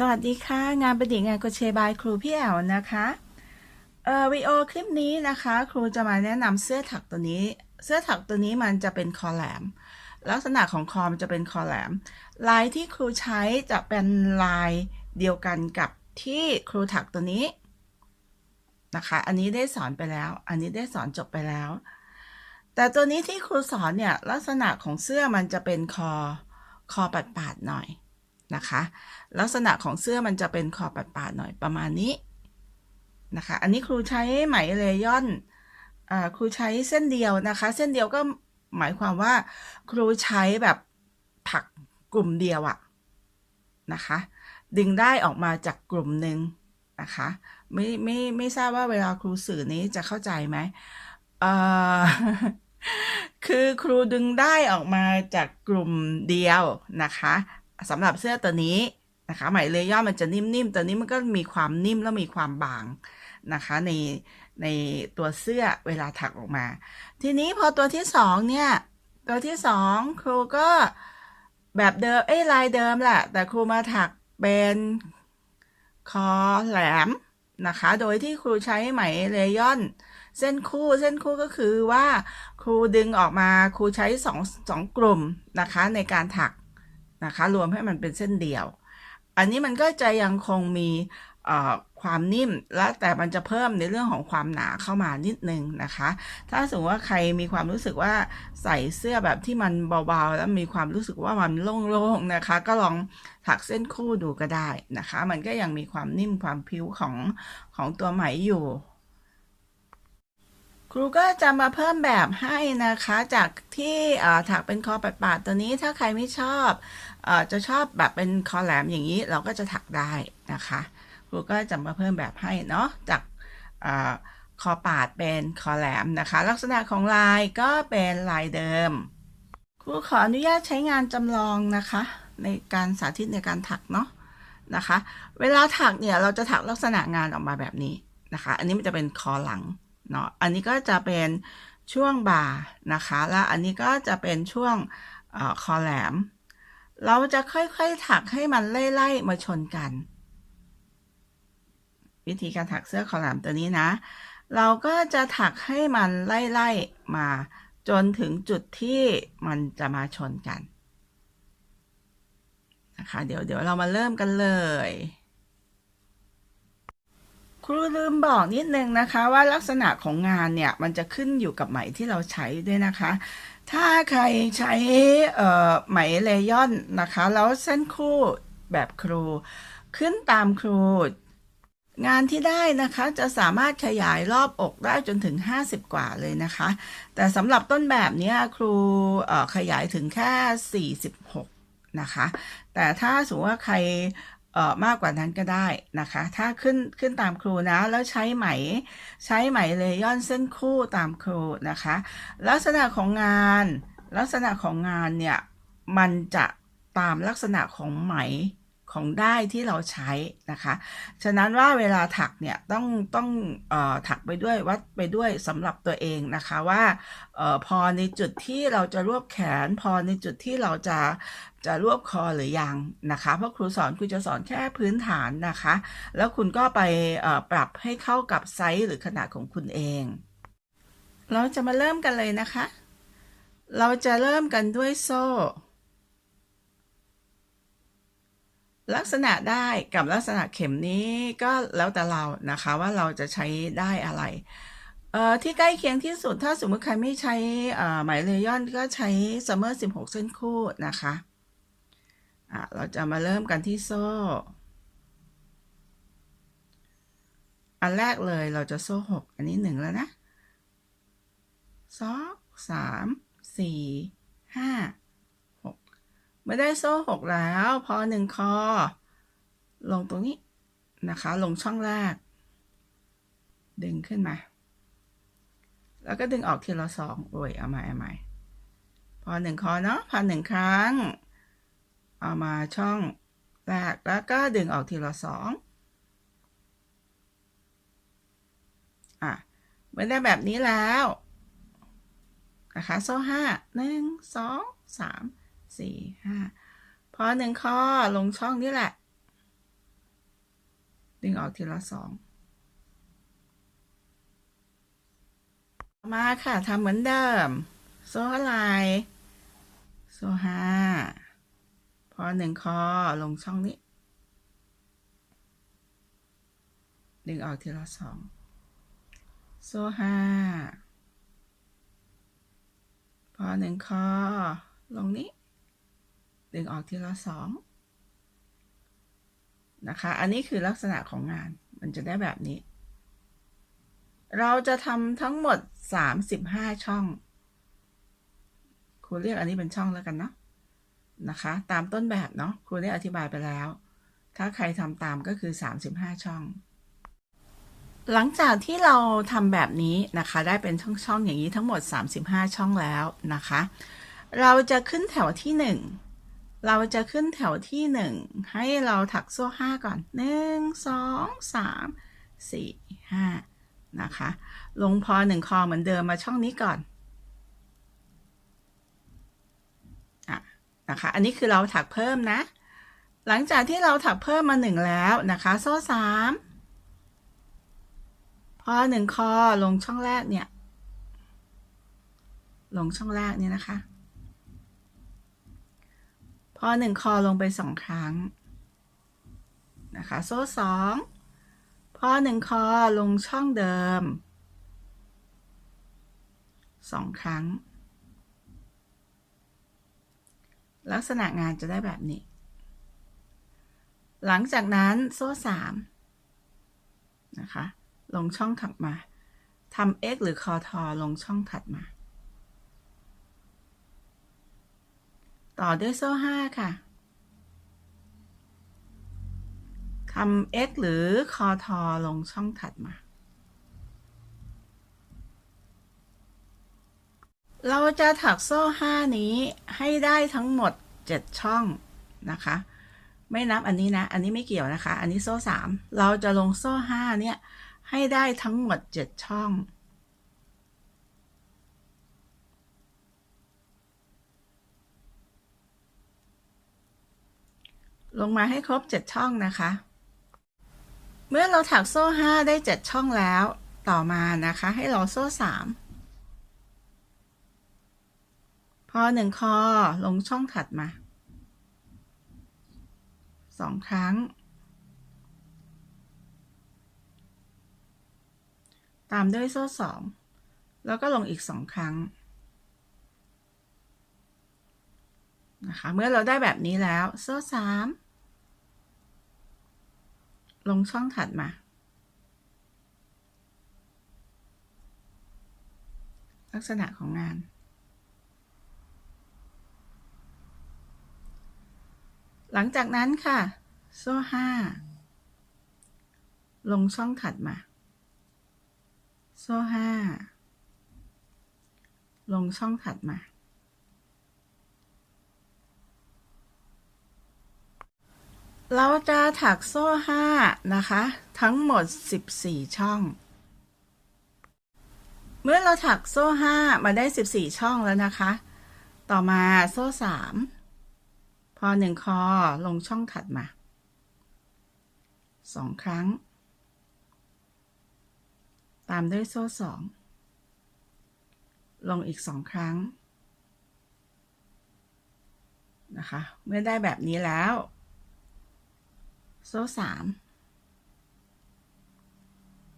สวัสดีค่ะ งานประดิษฐ์งานโกเชบายครูพี่แอวนะคะเอ่อวิดีโอคลิปนี้นะคะ ครูจะมาแนะนำเสื้อถักตัวนี้ เสื้อถักตัวนี้มันจะเป็นคอแหลม ลักษณะของคอมันจะเป็นคอแหลม ลายที่ครูใช้จะเป็นลายเดียวกันกับที่ครูถักตัวนี้นะคะ อันนี้ได้สอนไปแล้ว อันนี้ได้สอนจบไปแล้ว แต่ตัวนี้ที่ครูสอนเนี่ยลักษณะของเสื้อมันจะเป็นคอคอปัดๆหน่อย นะคะ ลักษณะของเสื้อมันจะเป็นคอปัดๆหน่อยประมาณนี้นะคะ อันนี้ครูใช้ไหมเลยอนอ่าครูใช้เส้นเดียวนะคะ เส้นเดียวก็หมายความว่า ครูใช้แบบถักกลุ่มเดียวอะนะคะ ดึงได้ออกมาจากกลุ่มหนึ่งนะคะไม่ไม่ไม่ทราบว่าเวลาครูสื่อนี้จะเข้าใจไหมเอ่อคือครูดึงได้ออกมาจากกลุ่มเดียวนะคะ สำหรับเสื้อตัวนี้นะคะไหมเลยย่อมันจะนิ่มๆ ตัวนี้มันก็มีความนิ่มแล้วมีความบางนะคะในในตัวเสื้อเวลาถักออกมา ทีนี้พอตัวที่สองเนี่ย ตัวที่สองครูก็แบบเดิมเอ้ลายเดิมแหละ แต่ครูมาถักเป็นคอแหลมนะคะ โดยที่ครูใช้ไหมเลยอน เส้นคู่ เส้นคู่ก็คือว่าครูดึงออกมา ครูใช้สองสองกลุ่มนะคะในการถัก นะคะ รวมให้มันเป็นเส้นเดียว อันนี้มันก็จะยังคงมีความนิ่มและแต่มันจะเพิ่มในเรื่องของความหนาเข้ามานิดนึงนะคะ ถ้าสมมติว่าใครมีความรู้สึกว่าใส่เสื้อแบบที่มันเบาๆ แล้วมีความรู้สึกว่ามันโล่งๆนะคะ ก็ลองถักเส้นคู่ดูก็ได้นะคะ มันก็ยังมีความนิ่มความพิ้วของของตัวไหมอยู่ รูก็จะมาเพิ่มแบบให้นะคะจากที่ถักเป็นคอปัดๆตัวนี้ถ้าใครไม่ชอบอจะชอบแบบเป็นคอแหลมอย่างนี้เราก็จะถักได้นะคะครูก็จะมาเพิ่มแบบให้เนาะจากอคอปาดเป็นคอแหลมนะคะ ลักษณะของลายก็เป็นลายเดิม ครูขออนุญาตใช้งานจำลองนะคะ ในการสาธิตในการถักเนาะนะคะ เวลาถักเนี่ยเราจะถักลักษณะงานออกมาแบบนี้นะคะ อันนี้มันจะเป็นคอหลัง เนาะอันนี้ก็จะเป็นช่วงบ่านะคะ แล้วอันนี้ก็จะเป็นช่วงอคอแหลม เราจะค่อยๆถักให้มันไล่ๆมาชนกัน วิธีการถักเสื้อคอแหลมตัวนี้นะ เราก็จะถักให้มันไล่ๆมาจนถึงจุดที่มันจะมาชนกันนะคะเดี๋ยวเดี๋ยวเรามาเริ่มกันเลย ครูลืมบอกนิดนึงนะคะว่าลักษณะของงานเนี่ยมันจะขึ้นอยู่กับไหมที่เราใช้ด้วยนะคะ ถ้าใครใช้ไหมเลยอนนะคะ แล้วเส้นคู่แบบครู ขึ้นตามครู งานที่ได้นะคะจะสามารถขยายรอบอกได้จนถึง 50 กว่าเลยนะคะ แต่สำหรับต้นแบบนี้ครูขยายถึงแค่ 46 นะคะ แต่ถ้าสมมติว่าใคร มากกว่านั้นก็ได้นะคะ ถ้าขึ้นขึ้นตามครูนะ แล้วใช้ไหม ใช้ไหมเลยย่อนเส้นคู่ตามครูนะคะ ลักษณะของงาน ลักษณะของงานเนี่ย มันจะตามลักษณะของไหม ของได้ที่เราใช้นะคะ ฉะนั้นว่าเวลาถักเนี่ยต้องต้องออถักไปด้วยวัดไปด้วยสำหรับตัวเองนะคะว่าออพอในจุดที่เราจะรวบแขน พอในจุดที่เราจะจะรวบคอหรือยังนะคะ เพราะครูสอนครูจะสอนแค่พื้นฐานนะคะ แล้วคุณก็ไปปรับให้เข้ากับไซส์หรือขนาดของคุณเอง เราจะมาเริ่มกันเลยนะคะ เราจะเริ่มกันด้วยโซ่ ลักษณะได้กับลักษณะเข็มนี้ก็แล้วแต่เรานะคะว่าเราจะใช้ได้อะไรเอ่อที่ใกล้เคียงที่สุดถ้าสมมติใครไม่ใช้หมายเลยย่อนก็ใช้ซัมเมอร์16 เส้นคู่นะคะอะเราจะมาเริ่มกันที่โซ่ อันแรกเลยเราจะโซ่ 6 อันนี้ 1 แล้วนะสองสามสี่ห้า มื่อได้โซ่หกแล้ว พอหนึ่งคอ ลงตรงนี้นะคะ ลงช่องแรก ดึงขึ้นมา แล้วก็ดึงออกทีละสองโอ้ยเอามาเอาม่พอหนึ่งคอเนาะพอหนึ่งครั้ง เอามาช่องแรกแล้วก็ดึงออกทีละสองอะเมื่อได้แบบนี้แล้วนะคะโซ่ห้าหนึ่งสองสาม สี่ห้าพอหนึ่งข้อลงช่องนี้แหละ ดึงออกทีละสองมาค่ะทำเหมือนเดิม โซ่อะไรโซ่ห้าพอหนึ่งคอลงช่องนี้ ดึงออกทีละสองโซ่ห้าพอหนึ่งคอลงนี้ ดึงออกทีละสองนะคะ อันนี้คือลักษณะของงาน มันจะได้แบบนี้ เราจะทำทั้งหมด 35 ช่อง ครูเรียกอันนี้เป็นช่องแล้วกันเนาะ นะคะ ตามต้นแบบเนาะ ครูได้อธิบายไปแล้ว ถ้าใครทำตามก็คือ 35 ช่อง หลังจากที่เราทำแบบนี้นะคะ ได้เป็นช่องๆอย่างนี้ทั้งหมด 35 ช่องแล้วนะคะ เราจะขึ้นแถวที่ 1 เราจะขึ้นแถวที่ 1 ให้เราถักโซ่5ก่อน 1 2 3 4 5 นะคะ ลงพอ 1 คอเหมือนเดิมมาช่องนี้ก่อนอะนะคะ อันนี้คือเราถักเพิ่มนะ หลังจากที่เราถักเพิ่มมา 1 แล้วนะคะ โซ่ 3 พอ 1 คอลงช่องแรกเนี่ย ลงช่องแรกเนี่ยนะคะ พอหนึ่งคอลงไปสองครั้งนะคะ โซ่สองพอหนึ่งคอลงช่องเดิมสองครั้ง ลักษณะงานจะได้แบบนี้ หลังจากนั้นโซ่สามนะคะ ลงช่องถัดมาทำ x หรือคอทอลงช่องถัดมา ต่อด้วยโซ่ห้าค่ะทำ x หรือคอทอลงช่องถัดมา เราจะถักโซ่ห้านี้ให้ได้ทั้งหมด 7 ช่องนะคะ ไม่นับอันนี้นะ อันนี้ไม่เกี่ยวนะคะ อันนี้โซ่สามเราจะลงโซ่ห้าเนี่ย ให้ได้ทั้งหมด 7 ช่อง ลงมาให้ครบ 7 ช่องนะคะ เมื่อเราถักโซ่ 5 ได้ 7 ช่องแล้ว ต่อมานะคะ ให้เราโซ่ 3 พอ 1 คอลงช่องถัดมา 2 ครั้ง ตามด้วยโซ่ 2 แล้วก็ลงอีก 2 ครั้งนะคะเมื่อเราได้แบบนี้แล้วโซ่สาม ลงช่องถัดมา ลักษณะของงาน หลังจากนั้นค่ะ โซ่ห้าลงช่องถัดมา โซ่ห้าลงช่องถัดมา เราจะถักโซ่ห้านะคะ ทั้งหมด 14 ช่อง เมื่อเราถักโซ่ห้ามาได้ 14 ช่องแล้วนะคะ ต่อมาโซ่สามพอหนึ่งคอลงช่องถัดมาสองครั้ง ตามด้วยโซ่สองลงอีกสองครั้งนะคะ เมื่อได้แบบนี้แล้ว โซ่สาม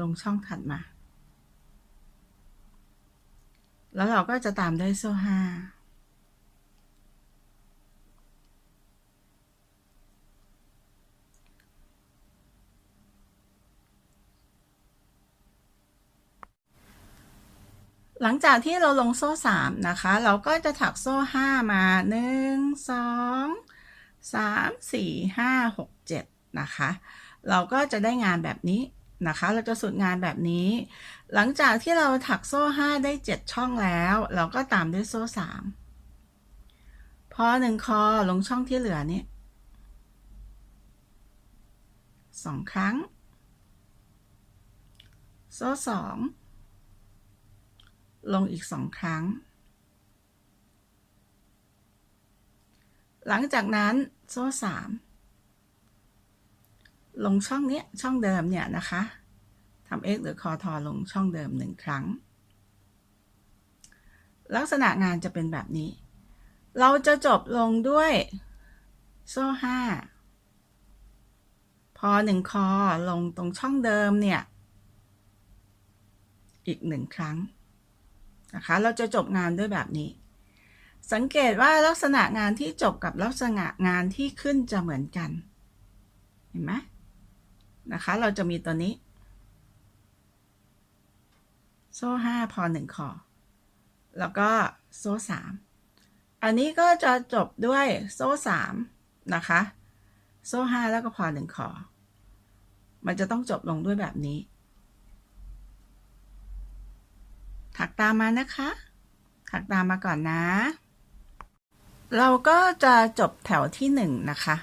ลงช่องถัดมา แล้วเราก็จะตามด้วยโซ่ห้าหลังจากที่เราลงโซ่สามนะคะ เราก็จะถักโซ่ห้ามาหนึ่งสองสามสี่ห้าหกเจ็ด นะคะ เราก็จะได้งานแบบนี้นะคะ เราจะสุดงานแบบนี้ หลังจากที่เราถักโซ่ห้าได้เจ็ดช่องแล้ว เราก็ตามด้วยโซ่สามพอหนึ่งคอลงช่องที่เหลือนี้สองครั้ง โซ่สองลงอีกสองครั้ง หลังจากนั้นโซ่สาม ลงช่องเนี้ยช่องเดิมเนี่ยนะคะทำ x หรือคอทอลงช่องเดิมหนึ่งครั้ง ลักษณะงานจะเป็นแบบนี้ เราจะจบลงด้วยโซ่ห้าพอหนึ่งคอลงตรงช่องเดิมเนี่ย อีกหนึ่งครั้งนะคะ เราจะจบงานด้วยแบบนี้ สังเกตว่าลักษณะงานที่จบกับลักษณะงานที่ขึ้นจะเหมือนกัน เห็นไหม นะคะ เราจะมีตัวนี้ โซ่ห้าพอหนึ่งคอ แล้วก็โซ่สามอันนี้ก็จะจบด้วยโซ่สามนะคะ โซ่ห้าแล้วก็พอหนึ่งคอ มันจะต้องจบลงด้วยแบบนี้ ถักตามมานะคะ ถักตามมาก่อนนะ เราก็จะจบแถวที่หนึ่งนะคะ